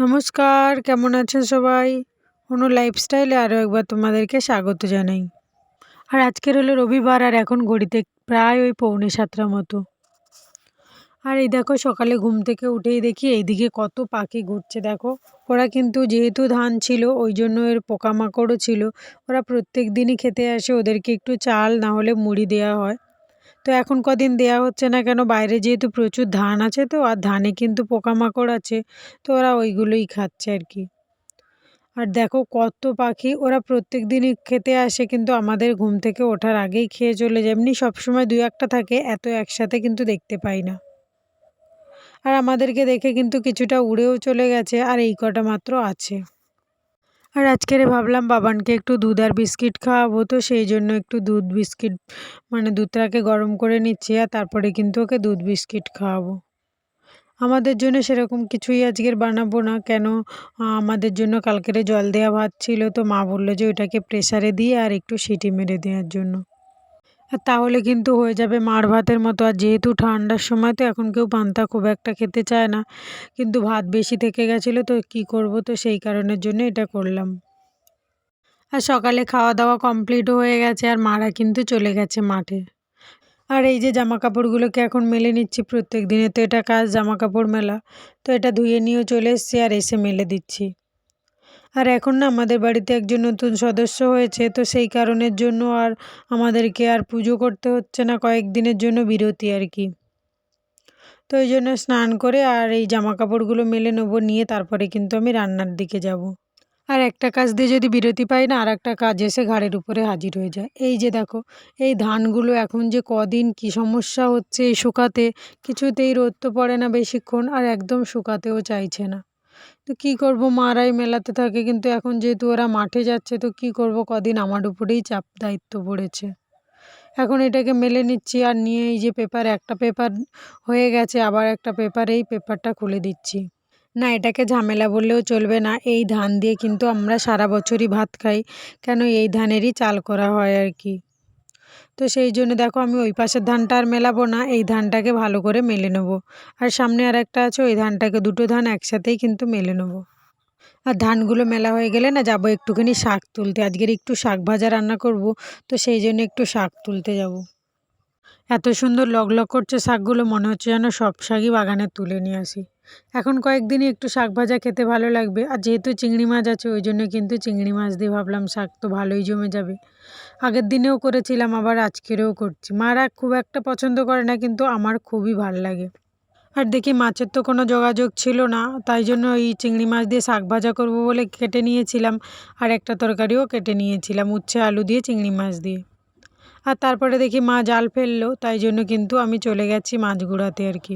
নমস্কার, কেমন আছেন সবাই? অনু লাইফস্টাইলে আরও একবার তোমাদেরকে স্বাগত জানাই। আর আজকের হলো রবিবার, আর এখন ঘড়িতে প্রায় ওই পৌনে সাতটার মতো। আর এই দেখো, সকালে ঘুম থেকে উঠেই দেখি এইদিকে কত পাখি ঘুরছে, দেখো। ওরা কিন্তু যেহেতু ধান ছিল, ওই জন্য এর পোকামাকড়ও ছিল। ওরা প্রত্যেক দিনই খেতে আসে, ওদেরকে একটু চাল না হলে মুড়ি দেওয়া হয়। তো এখন কদিন দেয়া হচ্ছে না কেন? বাইরে যেহেতু প্রচুর ধান আছে তো, আর ধানে কিন্তু পোকামাকড় আছে, তো ওরা ওইগুলোই খাচ্ছে আর কি। আর দেখো কত পাখি, ওরা প্রত্যেক দিনই খেতে আসে, কিন্তু আমাদের ঘুম থেকে ওঠার আগেই খেয়ে চলে যায়। এমনি সবসময় দু একটা থাকে, এত একসাথে কিন্তু দেখতে পাই না। আর আমাদেরকে দেখে কিন্তু কিছুটা উড়েও চলে গেছে, আর এই কটা মাত্র আছে। আর আজকের ভাবলাম বাবানকে একটু দুধ আর বিস্কিট খাওয়াবো, তো সেই জন্য একটু দুধ বিস্কিট মানে দুধটাকে গরম করে নিচ্ছি আর তারপরে কিন্তু ওকে দুধ বিস্কিট খাওয়াবো। আমাদের জন্য সেরকম কিছুই আজকের বানাবো না, কেন আমাদের জন্য কালকেরে জল দেওয়া ভাত ছিল, তো মা বলল যে ওটাকে প্রেসারে দিয়ে আর একটু সিটি মেরে দেওয়ার জন্য। তাহলে কিন্তু হয়ে যাবে মার ভাতের মতো। আর যেহেতু ঠান্ডার সময় তো এখন কেউ পান্তা খুব একটা খেতে চায় না। কিন্তু ভাত বেশি থেকে গেছিল তো কি করব তো সেই কারণের জন্য এটা করলাম। আর সকালে খাওয়া দাওয়া কমপ্লিটও হয়ে গেছে আর মারা কিন্তু চলে গেছে মাঠে। আর এই যে জামা কাপড়গুলোকে এখন মেলে নিচ্ছি প্রত্যেক দিনে। তো এটা কাজ জামা কাপড় মেলা। তো এটা ধুয়ে নিয়েও চলে এসছি আর এসে মেলে দিচ্ছি। আর এখন না আমাদের বাড়িতে একজন নতুন সদস্য হয়েছে, তো সেই কারণের জন্য আর আমাদেরকে আর পুজো করতে হচ্ছে না কয়েকদিনের জন্য বিরতি আর কি। তো ওই জন্য স্নান করে আর এই জামা কাপড়গুলো মেলে নেব, নিয়ে তারপরে কিন্তু আমি রান্নার দিকে যাব। আর একটা কাজ দিয়ে যদি বিরতি পাই না আর একটা কাজ এসে ঘাড়ের উপরে হাজির হয়ে যায়। এই যে দেখো, এই ধানগুলো এখন যে কদিন কি সমস্যা হচ্ছে এই শুকাতে, কিছুতেই রোদ তো পড়ে না বেশিক্ষণ, আর একদম শুকাতেও চাইছে না। তো কী করব? মারাই মেলাতে থাকে। কিন্তু এখন যেহেতু ওরা মাঠে যাচ্ছে, তো কী করব? কদিন আমার উপরেই চাপ, দায়িত্ব পড়েছে। এখন এটাকে মেলে নিচ্ছি আর নিয়ে এই যে পেপার, একটা পেপার হয়ে গেছে, আবার একটা পেপারে, এই পেপারটা খুলে দিচ্ছি। না, এটাকে ঝামেলা বললেও চলবে না। এই ধান দিয়ে কিন্তু আমরা সারা বছরই ভাত খাই। কেন? এই ধানেরই চাল করা হয় আর কি। তো সেই জন্য দেখো আমি ওই পাশের ধানটা আর মেলাবো না, এই ধানটাকে ভালো করে মেলে নেব। আর সামনে আর একটা আছে, ওই ধানটাকে দুটো ধান একসাথেই কিন্তু মেলে নেব। আর ধানগুলো মেলা হয়ে গেলে না যাব একটুখানি শাক তুলতে, আজকের একটু শাক ভাজা রান্না করব, তো সেই জন্য একটু শাক তুলতে যাব। এত সুন্দর লগ লগ করছে শাকগুলো, মনে হচ্ছে যেন সব শাকই বাগানে তুলে নিয়ে আসি। এখন কয়েকদিনই একটু শাক ভাজা খেতে ভালো লাগবে, আর যেহেতু চিংড়ি মাছ আছে, ওই জন্য কিন্তু চিংড়ি মাছ দিয়ে ভাবলাম শাক তো ভালোই জমে যাবে। আগের দিনেও করেছিলাম, আবার আজকেরও করছি। মারা খুব একটা পছন্দ করে না, কিন্তু আমার খুবই ভালো লাগে। আর দেখি মাছের তো কোনো যোগাযোগ ছিল না, তাই জন্য এই চিংড়ি মাছ দিয়ে শাক ভাজা করব বলে কেটে নিয়েছিলাম, আর একটা তরকারিও কেটে নিয়েছিলাম, উচ্ছে আলু দিয়ে, চিংড়ি মাছ দিয়ে। আর তারপরে দেখি মা জাল ফেলল, তাই জন্য কিন্তু আমি চলে গেছি মাছ গুঁড়াতে আর কি।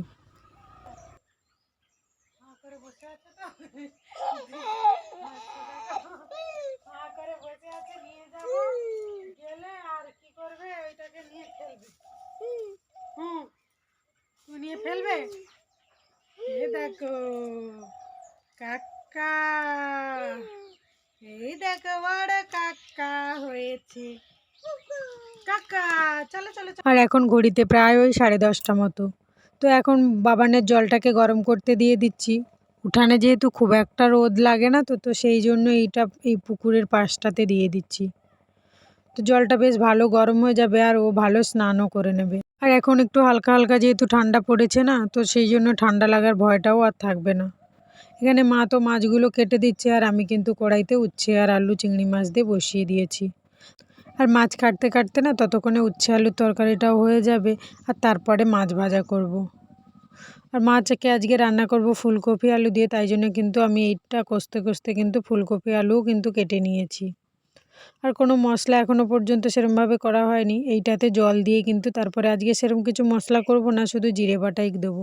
ফেলবে? দেখো, কাকা। এই দেখো, বড় কাকা হয়েছে। আর এখন ঘড়িতে প্রায় ওই সাড়ে দশটা মতো। তো এখন বাবানের জলটাকে গরম করতে দিয়ে দিচ্ছি। উঠানে যেহেতু খুব একটা রোদ লাগে না তো তো সেই জন্য এইটা, এই পুকুরের পাশটাতে দিয়ে দিচ্ছি। তো জলটা বেশ ভালো গরম হয়ে যাবে আর ও ভালো স্নানও করে নেবে। আর এখন একটু হালকা হালকা যেহেতু ঠান্ডা পড়েছে না, তো সেই জন্য ঠান্ডা লাগার ভয়টাও আর থাকবে না। এখানে মা তো মাছগুলো কেটে দিচ্ছে আর আমি কিন্তু কড়াইতে উচ্ছে আর আলু, চিংড়ি মাছ দিয়ে বসিয়ে দিয়েছি। আর মাছ কাটতে কাটতে না ততক্ষণে উচ্ছে আলুর তরকারিটাও হয়ে যাবে আর তারপরে মাছ ভাজা করব। আর মাছকে আজকে রান্না করব ফুলকপি আলু দিয়ে, তাই জন্য কিন্তু আমি এইটা কষতে কষতে কিন্তু ফুলকপি আলুও কিন্তু কেটে নিয়েছি। আর কোনো মশলা এখনও পর্যন্ত সেরমভাবে করা হয়নি। এইটাতে জল দিয়ে কিন্তু তারপরে আজকে সেরকম কিছু মশলা করব না, শুধু জিরে বাটাই দেবো।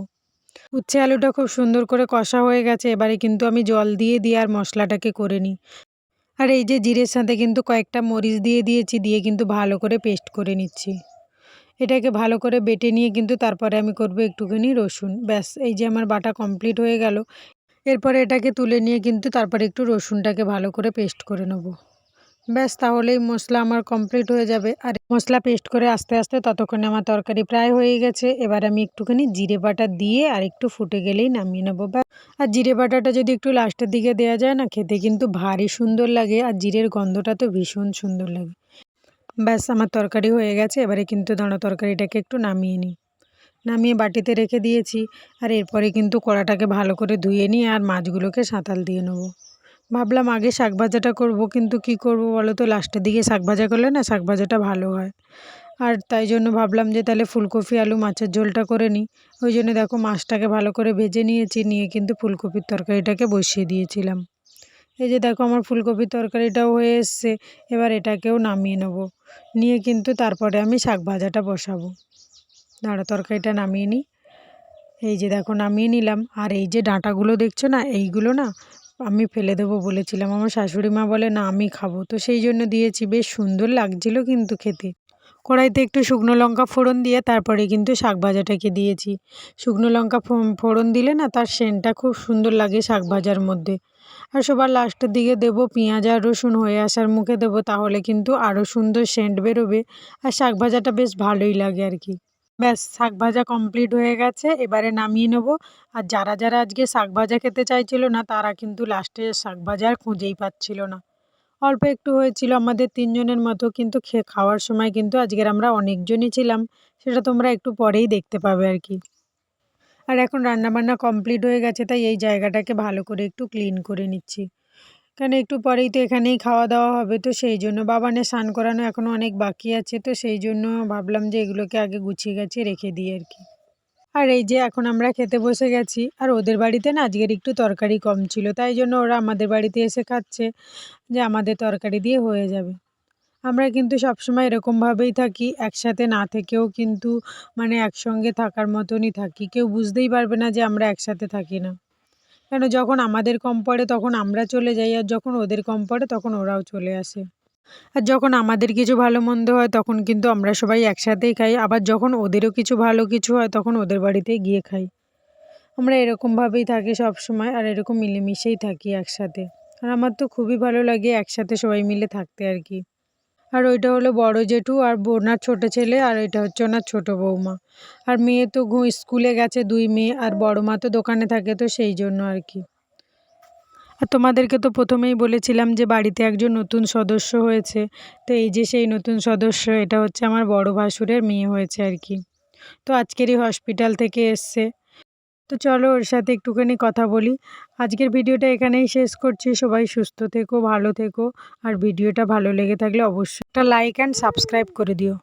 উচ্ছে আলুটা খুব সুন্দর করে কষা হয়ে গেছে, এবারে কিন্তু আমি জল দিয়ে দিয়ে আর মশলাটাকে করে নিই। আর এই যে জিরের সাথে কিন্তু কয়েকটা মরিচ দিয়ে দিয়েছি, দিয়ে কিন্তু ভালো করে পেস্ট করে নিচ্ছি। এটাকে ভালো করে বেটে নিয়ে কিন্তু তারপরে আমি করব একটুখানি রসুন। ব্যাস, এই যে আমার বাটা কমপ্লিট হয়ে গেল। এরপরে এটাকে তুলে নিয়ে কিন্তু তারপরে একটু রসুনটাকে ভালো করে পেস্ট করে নেব। ব্যাস, তাহলেই মশলা আমার কমপ্লিট হয়ে যাবে। আর মশলা পেস্ট করে আস্তে আস্তে ততক্ষণে আমার তরকারি প্রায় হয়ে গেছে। এবার আমি একটুখানি জিরে বাটা দিয়ে আর একটু ফুটে গেলেই নামিয়ে নেব, ব্যাস। আর জিরে বাটাটা যদি একটু লাস্টের দিকে দেওয়া যায় না, খেতে কিন্তু ভারী সুন্দর লাগে আর জিরের গন্ধটা তো ভীষণ সুন্দর লাগে। ব্যাস, আমার তরকারি হয়ে গেছে। এবারে কিন্তু দাঁড়ো তরকারিটাকে একটু নামিয়ে নিই। নামিয়ে বাটিতে রেখে দিয়েছি। আর এরপরে কিন্তু কড়াটাকে ভালো করে ধুয়ে নিয়ে আর মাছগুলোকে সাঁতাল দিয়ে নেব। ভাবলাম আগে শাক ভাজাটা করব, কিন্তু কি করব বলো তো? লাস্টের দিকে শাক ভাজা করলে না শাক ভাজাটা ভালো হয়। আর তাই জন্য ভাবলাম যে তাহলে ফুলকপি, আলু, মাছের ঝোলটা করে নিই। ওই জন্য দেখো মাছটাকে ভালো করে ভেজে নিয়েছি, নিয়ে কিন্তু ফুলকপির তরকারিটাকে বসিয়ে দিয়েছিলাম। এই যে দেখো আমার ফুলকপির তরকারিটাও হয়ে এসছে, এবার এটাকেও নামিয়ে নেব। নিয়ে কিন্তু তারপরে আমি শাক ভাজাটা বসাবো। দাঁড়া তরকারিটা নামিয়ে নিই। এই যে দেখো নামিয়ে নিলাম। আর এই যে ডাঁটাগুলো দেখছ না, এইগুলো না আমি ফেলে দেবো বলেছিলাম। আমার শাশুড়ি মা বলে, না, আমি খাব। তো সেই জন্য দিয়েছি। বেশ সুন্দর লাগছিল কিন্তু খেতে। কড়াইতে একটু শুকনো লঙ্কা ফোড়ন দিয়ে তারপরে কিন্তু শাক ভাজাটাকে দিয়েছি। শুকনো লঙ্কা ফোড়ন দিলে না তার সেন্টটা খুব সুন্দর লাগে শাক ভাজার মধ্যে। আর সবার লাস্টের দিকে দেবো পেঁয়াজ আর রসুন হয়ে আসার মুখে দেবো, তাহলে কিন্তু আরও সুন্দর সেন্ট বেরোবে। আর শাক ভাজাটা বেশ ভালোই লাগে আর কি। ব্যাস, শাক ভাজা কমপ্লিট হয়ে গেছে, এবারে নামিয়ে নেব। আর যারা যারা আজকে শাক ভাজা খেতে চাইছিল না, তারা কিন্তু লাস্টে শাক ভাজা আর খুঁজেই পাচ্ছিল না। অল্প একটু হয়েছিল আমাদের তিনজনের মতো, কিন্তু খেয়ে খাওয়ার সময় কিন্তু আজকের আমরা অনেকজনই ছিলাম, সেটা তোমরা একটু পরেই দেখতে পাবে আর কি। আর এখন রান্নাবান্না কমপ্লিট হয়ে গেছে, তাই এই জায়গাটাকে ভালো করে একটু ক্লিন করে নিচ্ছি। কারণ একটু পরেই তো এখানেই খাওয়া দাওয়া হবে। তো সেই জন্য বাবানে স্নান করানো এখনও অনেক বাকি আছে। তো সেই জন্য ভাবলাম যে এগুলোকে আগে গুছিয়ে গাছিয়ে রেখে দিই আর কি। আর এই যে এখন আমরা খেতে বসে গেছি। আর ওদের বাড়িতে না আজকের একটু তরকারি কম ছিল। তাই জন্য ওরা আমাদের বাড়িতে এসে খাচ্ছে যে আমাদের তরকারি দিয়ে হয়ে যাবে। আমরা কিন্তু সবসময় এরকমভাবেই থাকি। একসাথে না থেকেও কিন্তু মানে একসঙ্গে থাকার মতনই থাকি। কেউ বুঝতেই পারবে না যে আমরা একসাথে থাকি না। কেন যখন আমাদের কম পড়ে তখন আমরা চলে যাই, আর যখন ওদের কম পড়ে তখন ওরাও চলে আসে। আর যখন আমাদের কিছু ভালো মন্দ হয় তখন কিন্তু আমরা সবাই একসাথেই খাই, আবার যখন ওদেরও কিছু ভালো কিছু হয় তখন ওদের বাড়িতে গিয়ে খাই। আমরা এরকমভাবেই থাকি সব সময় আর এরকম মিলেমিশেই থাকি একসাথে। আর আমার তো খুবই ভালো লাগে একসাথে সবাই মিলে থাকতে আর কি। আর ওইটা হলো বড় জেঠু আর বোনার ছোটো ছেলে আর এটা হচ্ছে ওনার ছোটো বৌমা। আর মেয়ে তো স্কুলে গেছে দুই মেয়ে আর বড় মা তো দোকানে থাকে তো সেই জন্য আর কি। আর তোমাদেরকে তো প্রথমেই বলেছিলাম যে বাড়িতে একজন নতুন সদস্য হয়েছে। তো এই যে সেই নতুন সদস্য, এটা হচ্ছে আমার বড় ভাসুরের মেয়ে হয়েছে আর কি। তো আজকেরই হসপিটাল থেকে এসছে। তো চলো ওর সাথে একটুখানি কথা বলি। আজকের ভিডিওটা এখানেই শেষ করছি। সবাই সুস্থ থেকো, ভালো থেকো। আর ভিডিওটা ভালো লেগে থাকলে অবশ্যই একটা লাইক অ্যান্ড সাবস্ক্রাইব করে দিও।